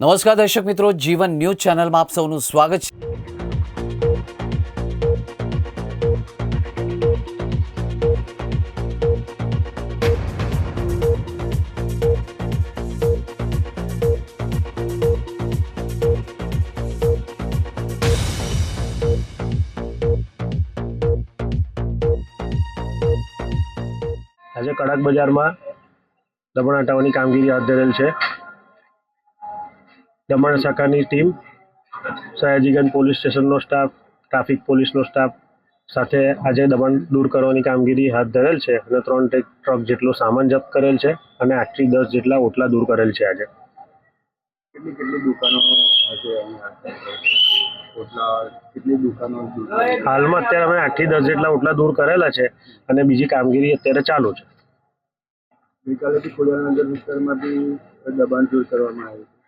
નમસ્કાર દર્શક મિત્રો, જીવન ન્યૂઝ ચેનલમાં આપ સૌનું સ્વાગત છે. આજે કડક બજારમાં દમણ હટાવવાની કામગીરી હાથ ધરેલ છે. દમણ શાખાની ટીમ સયાજીગંજ પોલીસ સ્ટેશનનો સ્ટાફ ટ્રાફિક પોલીસનો સ્ટાફ સાથે આજે દમણ દૂર કરવાની કામગીરી હાથ ધરેલ છે અને ત્રણ ટ્રક જેટલો સામાન જપ્ત કરેલ છે અને આઠથી દસ જેટલા ઓટલા દૂર કરેલ છે આજે. કેટલી કેટલી દુકાનો હાલમાં? અત્યારે અમે આઠથી દસ જેટલા ઓટલા દૂર કરેલા છે અને બીજી કામગીરી અત્યારે ચાલુ છે. ગઈકાલે ખોડિયાર નગર વિસ્તારમાંથી દબાણ દૂર કરવામાં આવ્યું.